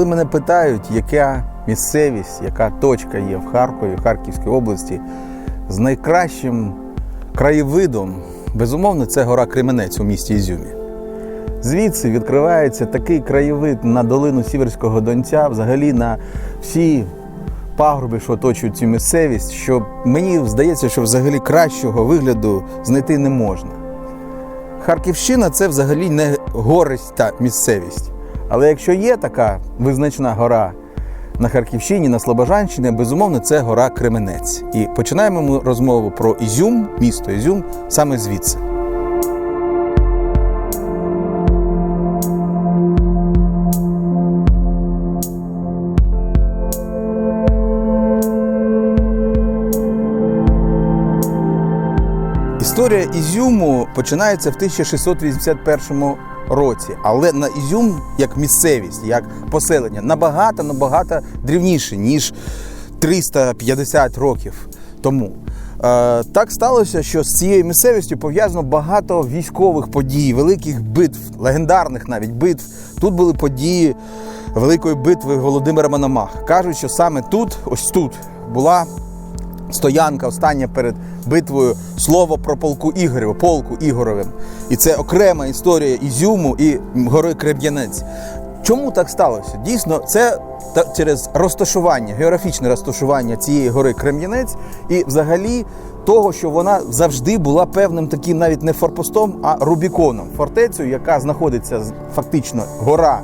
Коли мене питають, яка місцевість, яка точка є в Харкові, в Харківській області з найкращим краєвидом, безумовно, це гора Кременець у місті Ізюмі. Звідси відкривається такий краєвид на долину Сіверського Донця, взагалі на всі пагорби, що оточують цю місцевість, що мені здається, що взагалі кращого вигляду знайти не можна. Харківщина це взагалі не гориста місцевість. Але якщо є така визначна гора на Харківщині, на Слобожанщині, безумовно, це гора Кременець. І починаємо ми розмову про Ізюм, місто Ізюм, саме звідси. Історія Ізюму починається в 1681 році, але на Ізюм як місцевість, як поселення набагато набагато дрівніше, ніж 350 років тому. Е, так сталося, що з цією місцевістю пов'язано багато військових подій, великих битв, легендарних навіть битв. Тут були події великої битви Володимира Мономаха. Кажуть, що саме тут, ось тут, була стоянка остання перед битвою слово про полку Ігорєва, полку Ігоровим. І це окрема історія Ізюму і гори Крем'янець. Чому так сталося? Дійсно, це через розташування, географічне розташування цієї гори Крем'янець і взагалі того, що вона завжди була певним таким навіть не форпостом, а Рубіконом, фортецею, яка знаходиться фактично гора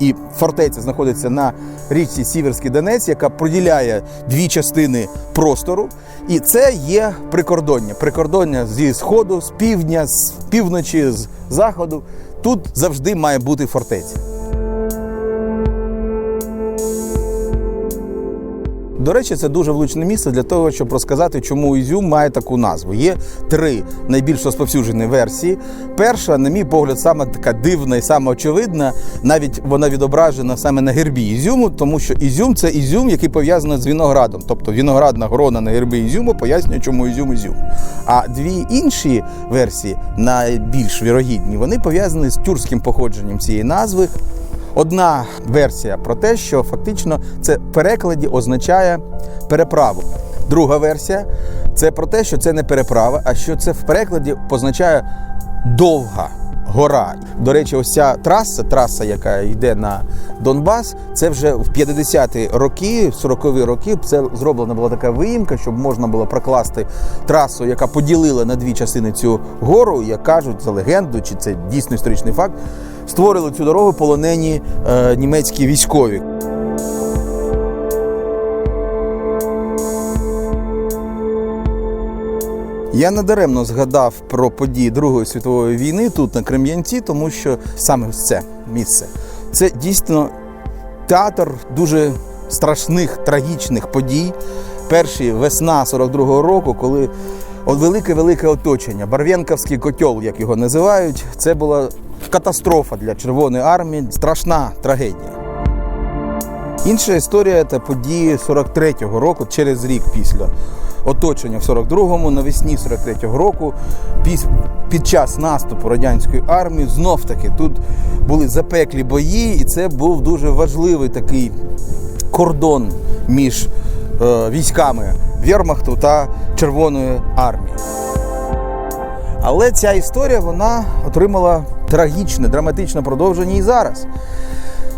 і фортеця знаходиться на річці Сіверський Донець, яка поділяє дві частини простору. І це є прикордоння. Прикордоння зі сходу, з півдня, з півночі, з заходу. Тут завжди має бути фортеця. До речі, це дуже влучне місце для того, щоб розказати, чому Ізюм має таку назву. Є три найбільш розповсюджені версії. Перша, на мій погляд, саме така дивна і саме очевидна. Навіть вона відображена саме на гербі Ізюму, тому що Ізюм це Ізюм, який пов'язаний з виноградом. Тобто виноградна грона на гербі Ізюму пояснює, чому Ізюм Ізюм. А дві інші версії, найбільш вірогідні, вони пов'язані з тюркським походженням цієї назви. Одна версія про те, що фактично це в перекладі означає переправу. Друга версія це про те, що це не переправа, а що це в перекладі позначає довга гора. До речі, ось ця траса, траса, яка йде на Донбас, це вже в 50-ті роки, 40-ві роки. Це зроблена була така виїмка, щоб можна було прокласти трасу, яка поділила на дві частини цю гору. Як кажуть, за легенду, чи це дійсно історичний факт, створили цю дорогу полонені е, німецькі військові. Я надаремно згадав про події Другої світової війни тут на Крем'янці, тому що саме це місце це дійсно театр дуже страшних, трагічних подій. Перші весна 42-го року, коли велике-велике оточення, Барвєнківський котел, як його називають, це була катастрофа для Червоної армії, страшна трагедія. Інша історія це події 43-го року, через рік після оточення в 42-му, навесні 43-го року, під час наступу радянської армії, знов таки тут були запеклі бої, і це був дуже важливий такий кордон між е, військами Вермахту та Червоної армії. Але ця історія вона отримала трагічне, драматичне продовження і зараз.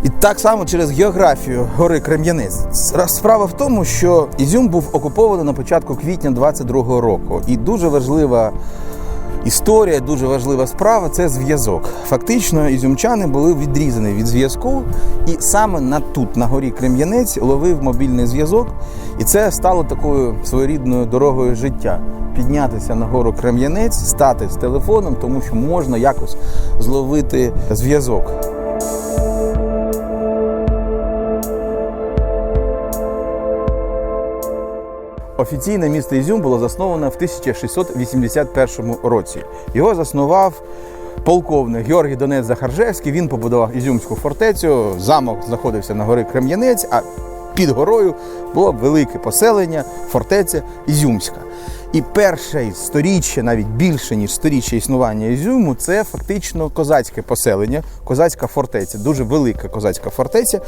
І так само через географію гори Крем'янець. Справа в тому, що Ізюм був окупований на початку квітня 22-го року. І дуже важлива історія, дуже важлива справа це зв'язок. Фактично, ізюмчани були відрізані від зв'язку, і саме на тут, на горі Крем'янець, ловив мобільний зв'язок, і це стало такою своєрідною дорогою життя. Піднятися на гору Крем'янець, стати з телефоном, тому що можна якось зловити зв'язок. Офіційне місто Ізюм було засноване в 1681 році. Його заснував полковник Георгій Донець Захаржевський. Він побудував Ізюмську фортецю. Замок знаходився на горі Крем'янець, а під горою було велике поселення, фортеця Ізюмська. І перше сторіччя, навіть більше ніж сторіччя існування Ізюму, це фактично козацьке поселення, козацька фортеця, дуже велика козацька фортеця.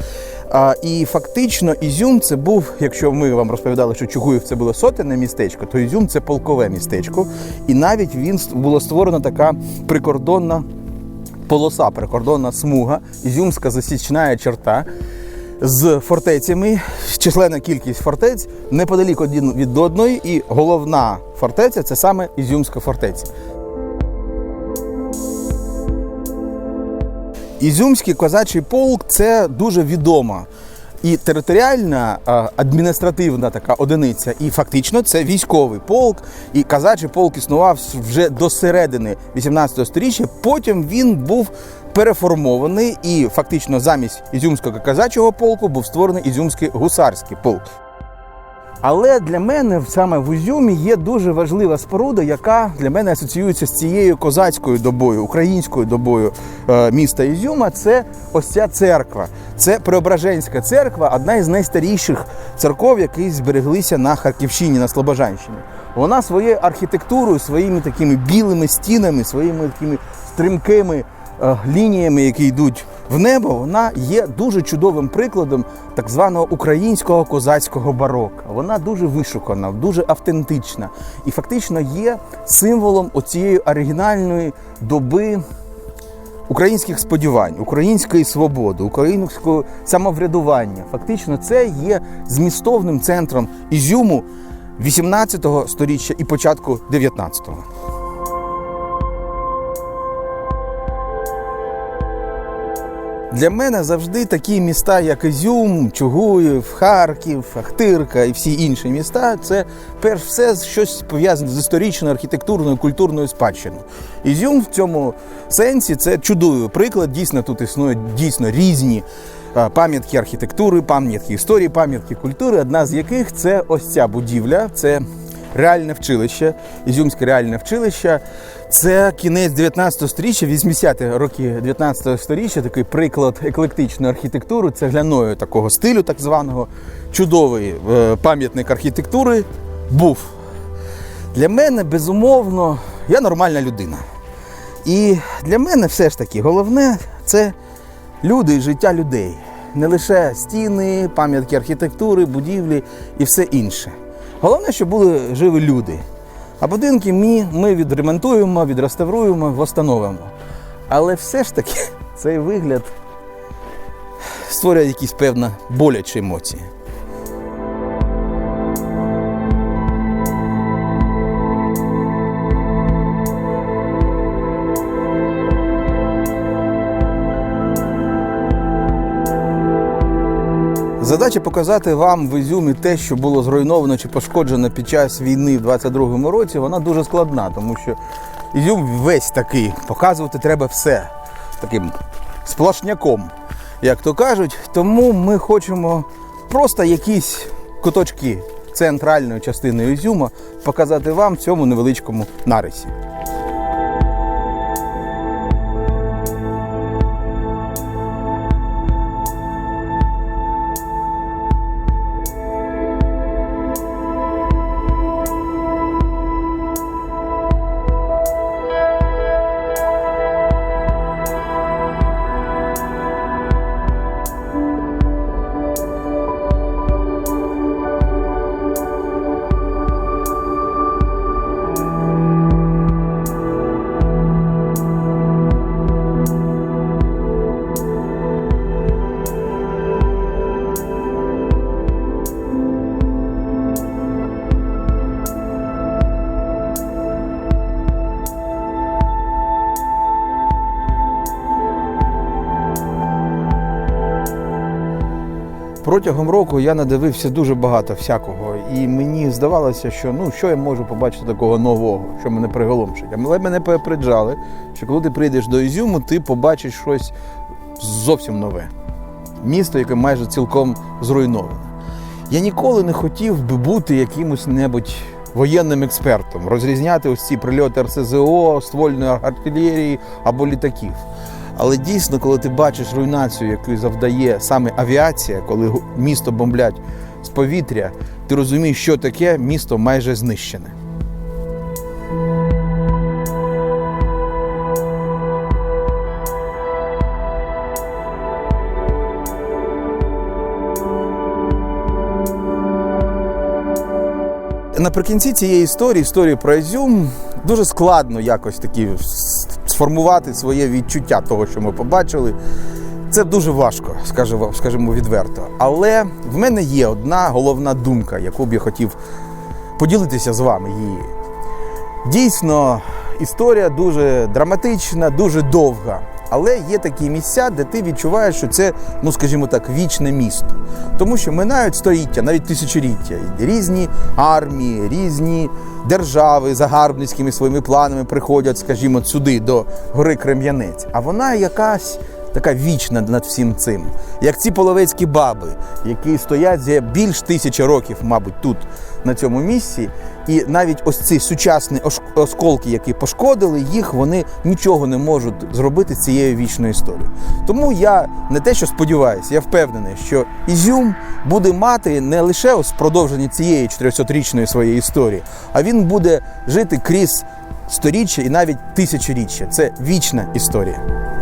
А, і фактично Ізюм це був, якщо ми вам розповідали, що Чугуїв це було сотенне містечко, то Ізюм це полкове містечко. І навіть він було створена така прикордонна полоса, прикордонна смуга, Ізюмська засічна черта з фортецями, численна кількість фортець неподалік один від одної, і головна фортеця це саме Ізюмська фортеця. Ізюмський козачий полк це дуже відома і територіальна адміністративна така одиниця, і фактично це військовий полк. І казачий полк існував вже до середини 18 століття. Потім він був переформований, і фактично замість ізюмського казачого полку був створений ізюмський гусарський полк. Але для мене саме в Ізюмі є дуже важлива споруда, яка для мене асоціюється з цією козацькою добою, українською добою е, міста Ізюма. Це ось ця церква. Це Преображенська церква, одна із найстаріших церков, які збереглися на Харківщині, на Слобожанщині. Вона своєю архітектурою, своїми такими білими стінами, своїми такими стрімкими лініями, які йдуть в небо, вона є дуже чудовим прикладом так званого українського козацького барока. Вона дуже вишукана, дуже автентична і фактично є символом оцієї оригінальної доби українських сподівань, української свободи, українського самоврядування. Фактично, це є змістовним центром Ізюму 18 століття і початку 19-го. Для мене завжди такі міста, як Ізюм, Чугуїв, Харків, Ахтирка і всі інші міста це перш все щось пов'язане з історичною, архітектурною, культурною спадщиною. Ізюм в цьому сенсі це чудовий приклад. Дійсно, тут існують дійсно різні пам'ятки архітектури, пам'ятки історії, пам'ятки культури. Одна з яких це ось ця будівля. Це реальне вчилище, Ізюмське реальне вчилище. Це кінець 19 століття, 80-ті роки 19 століття, такий приклад еклектичної архітектури, цегляної такого стилю, так званого. Чудовий е, пам'ятник архітектури був. Для мене, безумовно, я нормальна людина. І для мене все ж таки головне це люди і життя людей. Не лише стіни, пам'ятки архітектури, будівлі і все інше. Головне, щоб були живі люди. А будинки ми, ми відремонтуємо, відреставруємо, встановимо. Але все ж таки цей вигляд створює якісь певні болячі емоції. Задача показати вам в Ізюмі те, що було зруйновано чи пошкоджено під час війни в 22-му році, вона дуже складна, тому що Ізюм весь такий, показувати треба все таким сплошняком, як то кажуть. Тому ми хочемо просто якісь куточки центральної частини Ізюма показати вам в цьому невеличкому нарисі. Протягом року я надивився дуже багато всякого, і мені здавалося, що ну що я можу побачити такого нового, що мене приголомшить. Але мене попереджали, що коли ти прийдеш до Ізюму, ти побачиш щось зовсім нове. Місто, яке майже цілком зруйноване. Я ніколи не хотів би бути якимось небудь воєнним експертом, розрізняти ось ці прильоти РСЗО, ствольної артилерії або літаків. Але дійсно, коли ти бачиш руйнацію, яку завдає саме авіація, коли місто бомблять з повітря, ти розумієш, що таке місто майже знищене. Наприкінці цієї історії, історії про Ізюм, дуже складно якось такі сформувати своє відчуття того, що ми побачили. Це дуже важко, скажімо, відверто. Але в мене є одна головна думка, яку б я хотів поділитися з вами її. Дійсно, історія дуже драматична, дуже довга. Але є такі місця, де ти відчуваєш, що це, ну скажімо так, вічне місто. Тому що минають століття, навіть тисячоліття. Різні армії, різні держави загарбницькими своїми планами приходять, скажімо, сюди, до гори Крем'янець. А вона якась така вічна над всім цим. Як ці половецькі баби, які стоять більш тисячі років, мабуть, тут, на цьому місці. І навіть ось ці сучасні осколки, які пошкодили їх, вони нічого не можуть зробити з цією вічною історією. Тому я не те, що сподіваюся, я впевнений, що Ізюм буде мати не лише ось продовження цієї 400-річної своєї історії, а він буде жити крізь сторіччя і навіть тисячоріччя. Це вічна історія.